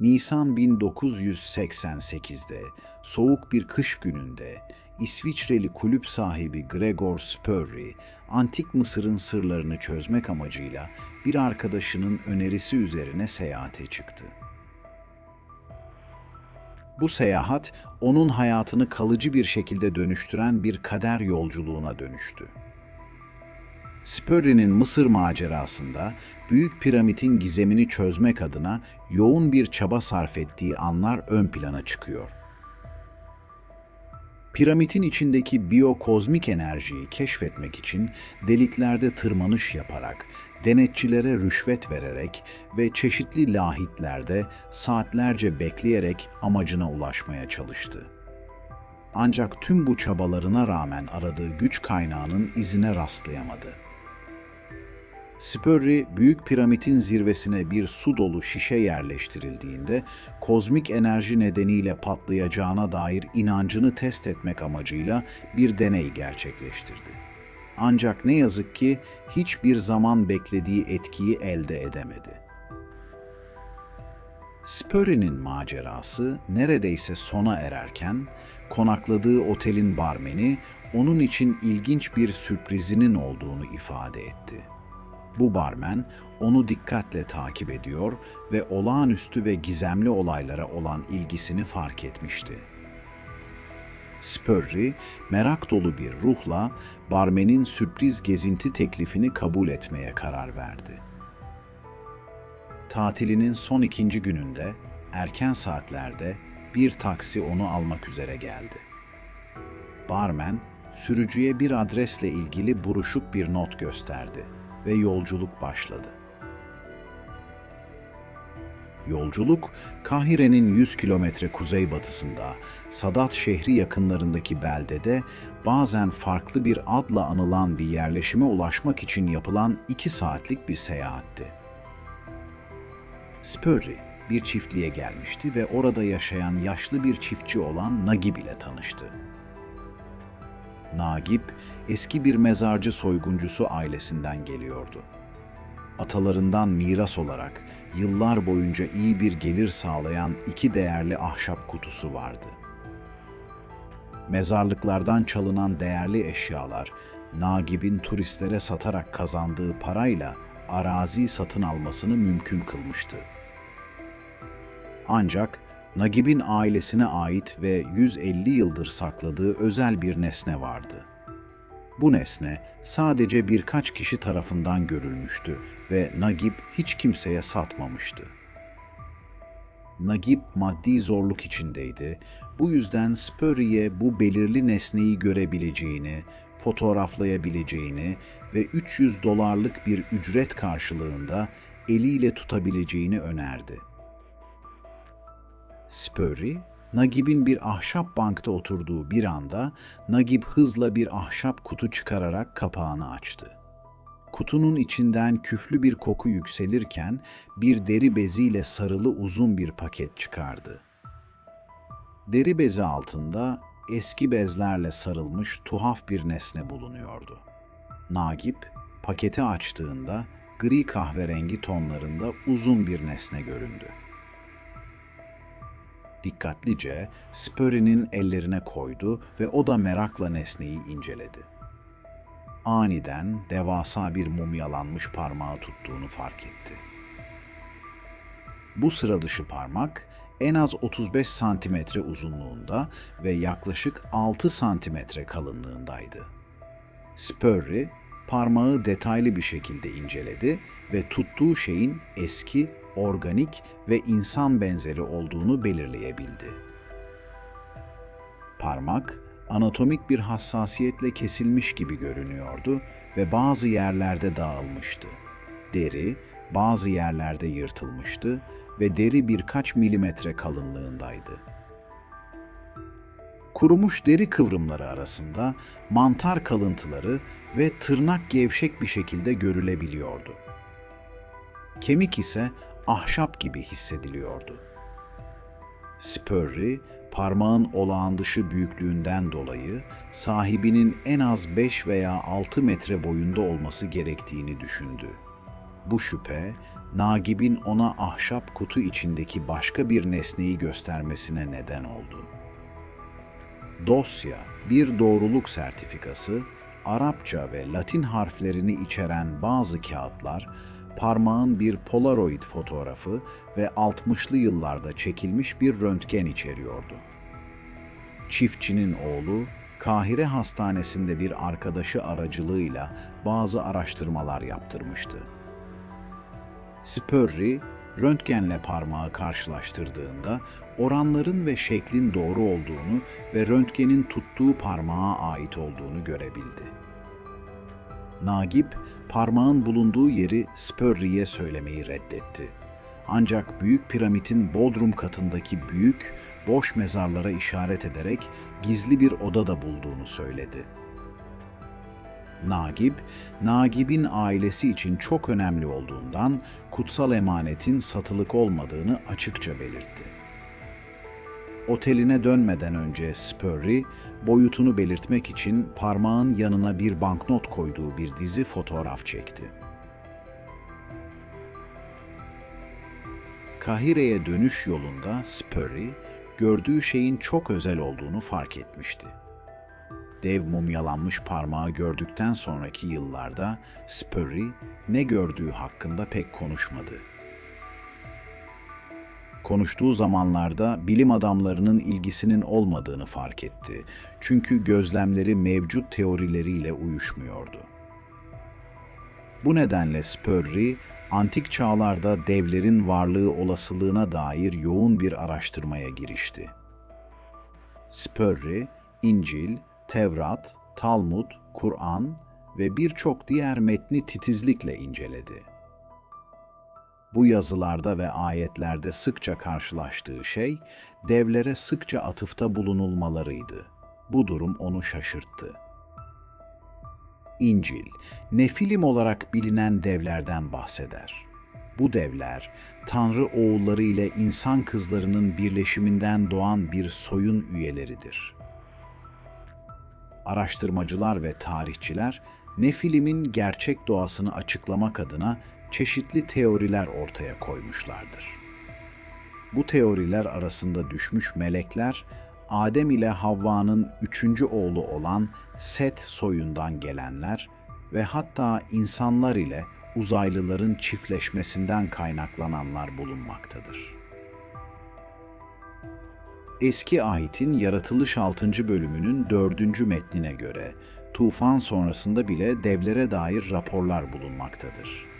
Nisan 1988'de soğuk bir kış gününde İsviçreli kulüp sahibi Gregor Spurry, antik Mısır'ın sırlarını çözmek amacıyla bir arkadaşının önerisi üzerine seyahate çıktı. Bu seyahat onun hayatını kalıcı bir şekilde dönüştüren bir kader yolculuğuna dönüştü. Spurry'nin Mısır macerasında Büyük Piramit'in gizemini çözmek adına yoğun bir çaba sarf ettiği anlar ön plana çıkıyor. Piramidin içindeki biyokozmik enerjiyi keşfetmek için deliklerde tırmanış yaparak, denetçilere rüşvet vererek ve çeşitli lahitlerde saatlerce bekleyerek amacına ulaşmaya çalıştı. Ancak tüm bu çabalarına rağmen aradığı güç kaynağının izine rastlayamadı. Spurry, Büyük Piramit'in zirvesine bir su dolu şişe yerleştirildiğinde kozmik enerji nedeniyle patlayacağına dair inancını test etmek amacıyla bir deney gerçekleştirdi. Ancak ne yazık ki hiçbir zaman beklediği etkiyi elde edemedi. Spurry'nin macerası neredeyse sona ererken konakladığı otelin barmeni onun için ilginç bir sürprizinin olduğunu ifade etti. Bu barmen onu dikkatle takip ediyor ve olağanüstü ve gizemli olaylara olan ilgisini fark etmişti. Spurry, merak dolu bir ruhla barmenin sürpriz gezinti teklifini kabul etmeye karar verdi. Tatilinin son ikinci gününde, erken saatlerde bir taksi onu almak üzere geldi. Barmen, sürücüye bir adresle ilgili buruşuk bir not gösterdi ve yolculuk başladı. Yolculuk, Kahire'nin 100 kilometre kuzeybatısında, Sadat şehri yakınlarındaki beldede bazen farklı bir adla anılan bir yerleşime ulaşmak için yapılan iki saatlik bir seyahatti. Spurry bir çiftliğe gelmişti ve orada yaşayan yaşlı bir çiftçi olan Nagib ile tanıştı. Nagip, eski bir mezarcı soyguncusu ailesinden geliyordu. Atalarından miras olarak yıllar boyunca iyi bir gelir sağlayan iki değerli ahşap kutusu vardı. Mezarlıklardan çalınan değerli eşyalar, Nagib'in turistlere satarak kazandığı parayla arazi satın almasını mümkün kılmıştı. Ancak Nagib'in ailesine ait ve 150 yıldır sakladığı özel bir nesne vardı. Bu nesne sadece birkaç kişi tarafından görülmüştü ve Nagib hiç kimseye satmamıştı. Nagib maddi zorluk içindeydi. Bu yüzden Spurry'e bu belirli nesneyi görebileceğini, fotoğraflayabileceğini ve 300 dolarlık bir ücret karşılığında eliyle tutabileceğini önerdi. Spurry, Nagib'in bir ahşap bankta oturduğu bir anda Nagib hızla bir ahşap kutu çıkararak kapağını açtı. Kutunun içinden küflü bir koku yükselirken bir deri beziyle sarılı uzun bir paket çıkardı. Deri bezi altında eski bezlerle sarılmış tuhaf bir nesne bulunuyordu. Nagip paketi açtığında gri kahverengi tonlarında uzun bir nesne göründü dikkatlice Spurry'nin ellerine koydu ve o da merakla nesneyi inceledi. Aniden devasa bir mumyalanmış parmağı tuttuğunu fark etti. Bu sıra dışı parmak en az 35 santimetre uzunluğunda ve yaklaşık 6 santimetre kalınlığındaydı. Spurry parmağı detaylı bir şekilde inceledi ve tuttuğu şeyin eski organik ve insan benzeri olduğunu belirleyebildi. Parmak anatomik bir hassasiyetle kesilmiş gibi görünüyordu ve bazı yerlerde dağılmıştı. Deri bazı yerlerde yırtılmıştı ve deri birkaç milimetre kalınlığındaydı. Kurumuş deri kıvrımları arasında mantar kalıntıları ve tırnak gevşek bir şekilde görülebiliyordu. Kemik ise ahşap gibi hissediliyordu. Spurry, parmağın olağan dışı büyüklüğünden dolayı sahibinin en az 5 veya 6 metre boyunda olması gerektiğini düşündü. Bu şüphe Nagib'in ona ahşap kutu içindeki başka bir nesneyi göstermesine neden oldu. Dosya, bir doğruluk sertifikası, Arapça ve Latin harflerini içeren bazı kağıtlar, parmağın bir polaroid fotoğrafı ve 60'lı yıllarda çekilmiş bir röntgen içeriyordu. Çiftçinin oğlu, Kahire Hastanesi'nde bir arkadaşı aracılığıyla bazı araştırmalar yaptırmıştı. Spurry, röntgenle parmağı karşılaştırdığında oranların ve şeklin doğru olduğunu ve röntgenin tuttuğu parmağa ait olduğunu görebildi. Nagip, parmağın bulunduğu yeri Spurry'e söylemeyi reddetti. Ancak Büyük Piramit'in bodrum katındaki büyük, boş mezarlara işaret ederek gizli bir odada bulduğunu söyledi. Nagib, Nagib'in ailesi için çok önemli olduğundan kutsal emanetin satılık olmadığını açıkça belirtti. Oteline dönmeden önce Spurry, boyutunu belirtmek için parmağın yanına bir banknot koyduğu bir dizi fotoğraf çekti. Kahire'ye dönüş yolunda Spurry, gördüğü şeyin çok özel olduğunu fark etmişti. Dev mumyalanmış parmağı gördükten sonraki yıllarda Spurry ne gördüğü hakkında pek konuşmadı. Konuştuğu zamanlarda bilim adamlarının ilgisinin olmadığını fark etti. Çünkü gözlemleri mevcut teorileriyle uyuşmuyordu. Bu nedenle Spurry, antik çağlarda devlerin varlığı olasılığına dair yoğun bir araştırmaya girişti. Spurry, İncil, Tevrat, Talmud, Kur'an ve birçok diğer metni titizlikle inceledi. Bu yazılarda ve ayetlerde sıkça karşılaştığı şey, devlere sıkça atıfta bulunulmalarıydı. Bu durum onu şaşırttı. İncil, Nefilim olarak bilinen devlerden bahseder. Bu devler, Tanrı oğulları ile insan kızlarının birleşiminden doğan bir soyun üyeleridir. Araştırmacılar ve tarihçiler, Nefilim'in gerçek doğasını açıklamak adına çeşitli teoriler ortaya koymuşlardır. Bu teoriler arasında düşmüş melekler, Adem ile Havva'nın üçüncü oğlu olan Set soyundan gelenler ve hatta insanlar ile uzaylıların çiftleşmesinden kaynaklananlar bulunmaktadır. Eski Ahit'in Yaratılış 6. bölümünün 4. metnine göre tufan sonrasında bile devlere dair raporlar bulunmaktadır.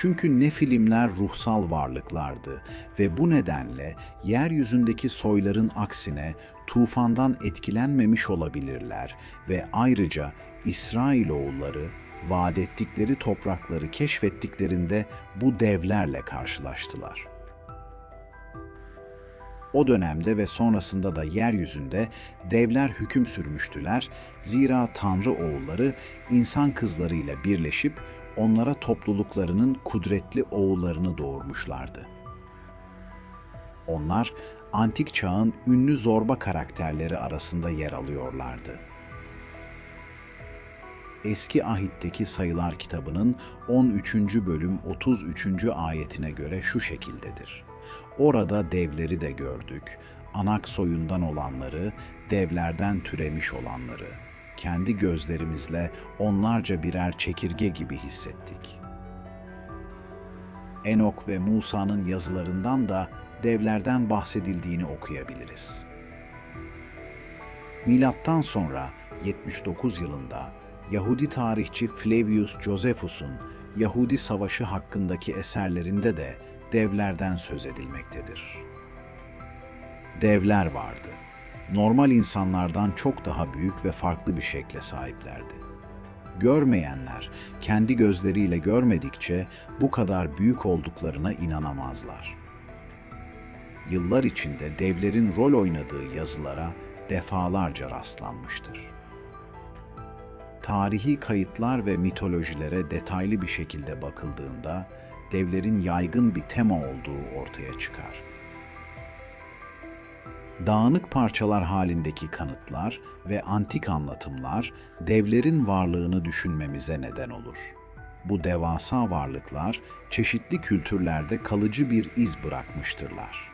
Çünkü ne filmler ruhsal varlıklardı ve bu nedenle yeryüzündeki soyların aksine tufandan etkilenmemiş olabilirler ve ayrıca İsrailoğulları vaat ettikleri toprakları keşfettiklerinde bu devlerle karşılaştılar. O dönemde ve sonrasında da yeryüzünde devler hüküm sürmüştüler. Zira Tanrı oğulları insan kızlarıyla birleşip onlara topluluklarının kudretli oğullarını doğurmuşlardı. Onlar antik çağın ünlü zorba karakterleri arasında yer alıyorlardı. Eski Ahit'teki Sayılar kitabının 13. bölüm 33. ayetine göre şu şekildedir. Orada devleri de gördük, anak soyundan olanları, devlerden türemiş olanları. Kendi gözlerimizle onlarca birer çekirge gibi hissettik. Enok ve Musa'nın yazılarından da devlerden bahsedildiğini okuyabiliriz. Milattan sonra 79 yılında Yahudi tarihçi Flavius Josephus'un Yahudi Savaşı hakkındaki eserlerinde de devlerden söz edilmektedir. Devler vardı. Normal insanlardan çok daha büyük ve farklı bir şekle sahiplerdi. Görmeyenler kendi gözleriyle görmedikçe bu kadar büyük olduklarına inanamazlar. Yıllar içinde devlerin rol oynadığı yazılara defalarca rastlanmıştır. Tarihi kayıtlar ve mitolojilere detaylı bir şekilde bakıldığında devlerin yaygın bir tema olduğu ortaya çıkar. Dağınık parçalar halindeki kanıtlar ve antik anlatımlar devlerin varlığını düşünmemize neden olur. bu devasa varlıklar çeşitli kültürlerde kalıcı bir iz bırakmıştırlar.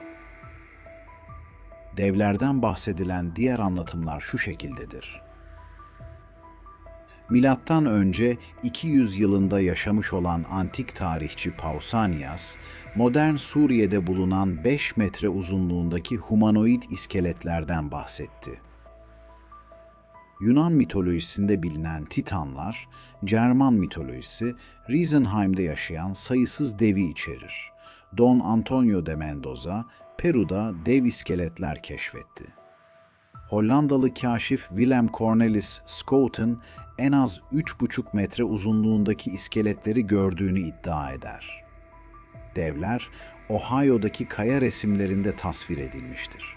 Devlerden bahsedilen diğer anlatımlar şu şekildedir. Milattan önce 200 yılında yaşamış olan antik tarihçi Pausanias, modern Suriye'de bulunan 5 metre uzunluğundaki humanoid iskeletlerden bahsetti. Yunan mitolojisinde bilinen Titanlar, Cerman mitolojisi Riesenheim'de yaşayan sayısız devi içerir. Don Antonio de Mendoza, Peru'da dev iskeletler keşfetti. Hollandalı kaşif Willem Cornelis Schouten en az 3,5 metre uzunluğundaki iskeletleri gördüğünü iddia eder. Devler Ohio'daki kaya resimlerinde tasvir edilmiştir.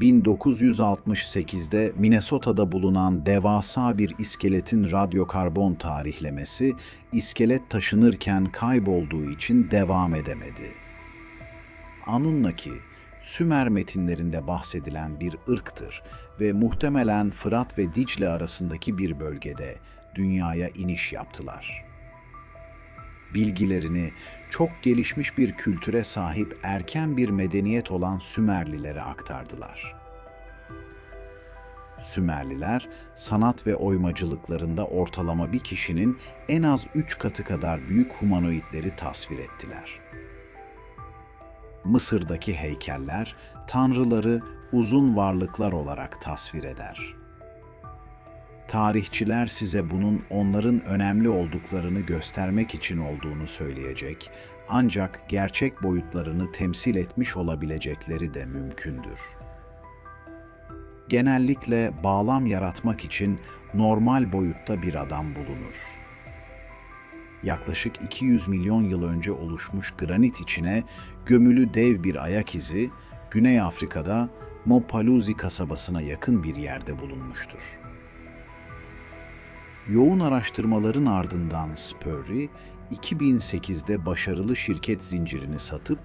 1968'de Minnesota'da bulunan devasa bir iskeletin radyokarbon tarihlemesi iskelet taşınırken kaybolduğu için devam edemedi. Anunnaki, Sümer metinlerinde bahsedilen bir ırktır ve muhtemelen Fırat ve Dicle arasındaki bir bölgede dünyaya iniş yaptılar. Bilgilerini çok gelişmiş bir kültüre sahip erken bir medeniyet olan Sümerlilere aktardılar. Sümerliler sanat ve oymacılıklarında ortalama bir kişinin en az üç katı kadar büyük humanoidleri tasvir ettiler. Mısır'daki heykeller tanrıları uzun varlıklar olarak tasvir eder. Tarihçiler size bunun onların önemli olduklarını göstermek için olduğunu söyleyecek ancak gerçek boyutlarını temsil etmiş olabilecekleri de mümkündür. Genellikle bağlam yaratmak için normal boyutta bir adam bulunur yaklaşık 200 milyon yıl önce oluşmuş granit içine gömülü dev bir ayak izi Güney Afrika'da Mopaluzi kasabasına yakın bir yerde bulunmuştur. Yoğun araştırmaların ardından Spurry, 2008'de başarılı şirket zincirini satıp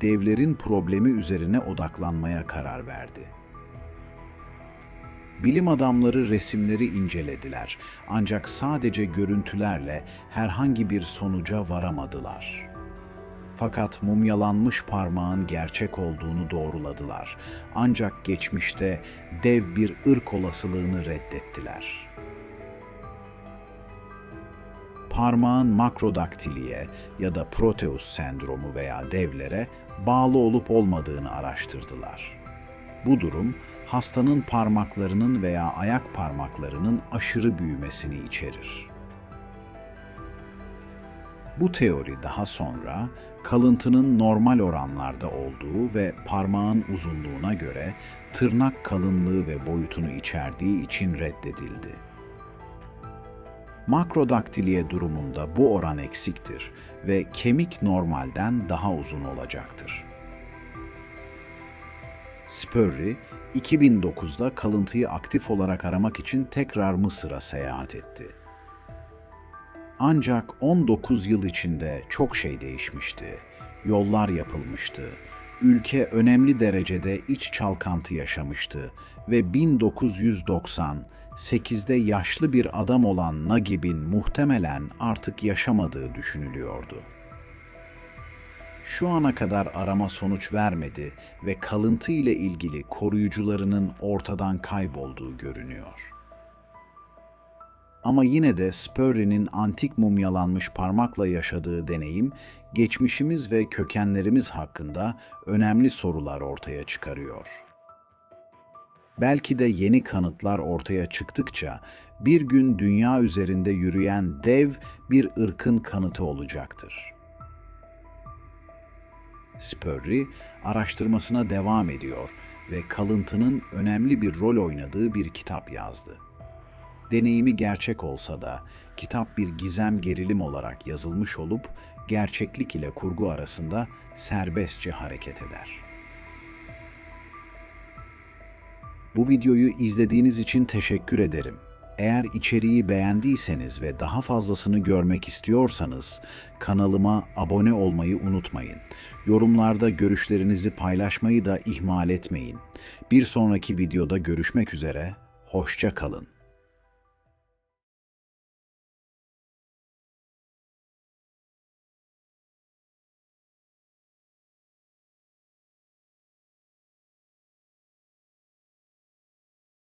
devlerin problemi üzerine odaklanmaya karar verdi. Bilim adamları resimleri incelediler ancak sadece görüntülerle herhangi bir sonuca varamadılar. Fakat mumyalanmış parmağın gerçek olduğunu doğruladılar. Ancak geçmişte dev bir ırk olasılığını reddettiler. Parmağın makrodaktiliye ya da Proteus sendromu veya devlere bağlı olup olmadığını araştırdılar. Bu durum hastanın parmaklarının veya ayak parmaklarının aşırı büyümesini içerir. Bu teori daha sonra kalıntının normal oranlarda olduğu ve parmağın uzunluğuna göre tırnak kalınlığı ve boyutunu içerdiği için reddedildi. Makrodaktiliye durumunda bu oran eksiktir ve kemik normalden daha uzun olacaktır. Spurry, 2009'da kalıntıyı aktif olarak aramak için tekrar Mısır'a seyahat etti. Ancak 19 yıl içinde çok şey değişmişti. Yollar yapılmıştı. Ülke önemli derecede iç çalkantı yaşamıştı ve 1998'de yaşlı bir adam olan Nagib'in muhtemelen artık yaşamadığı düşünülüyordu şu ana kadar arama sonuç vermedi ve kalıntı ile ilgili koruyucularının ortadan kaybolduğu görünüyor. Ama yine de Spurry'nin antik mumyalanmış parmakla yaşadığı deneyim, geçmişimiz ve kökenlerimiz hakkında önemli sorular ortaya çıkarıyor. Belki de yeni kanıtlar ortaya çıktıkça bir gün dünya üzerinde yürüyen dev bir ırkın kanıtı olacaktır.'' Spurry araştırmasına devam ediyor ve kalıntının önemli bir rol oynadığı bir kitap yazdı. Deneyimi gerçek olsa da kitap bir gizem gerilim olarak yazılmış olup gerçeklik ile kurgu arasında serbestçe hareket eder. Bu videoyu izlediğiniz için teşekkür ederim. Eğer içeriği beğendiyseniz ve daha fazlasını görmek istiyorsanız kanalıma abone olmayı unutmayın. Yorumlarda görüşlerinizi paylaşmayı da ihmal etmeyin. Bir sonraki videoda görüşmek üzere, hoşça kalın.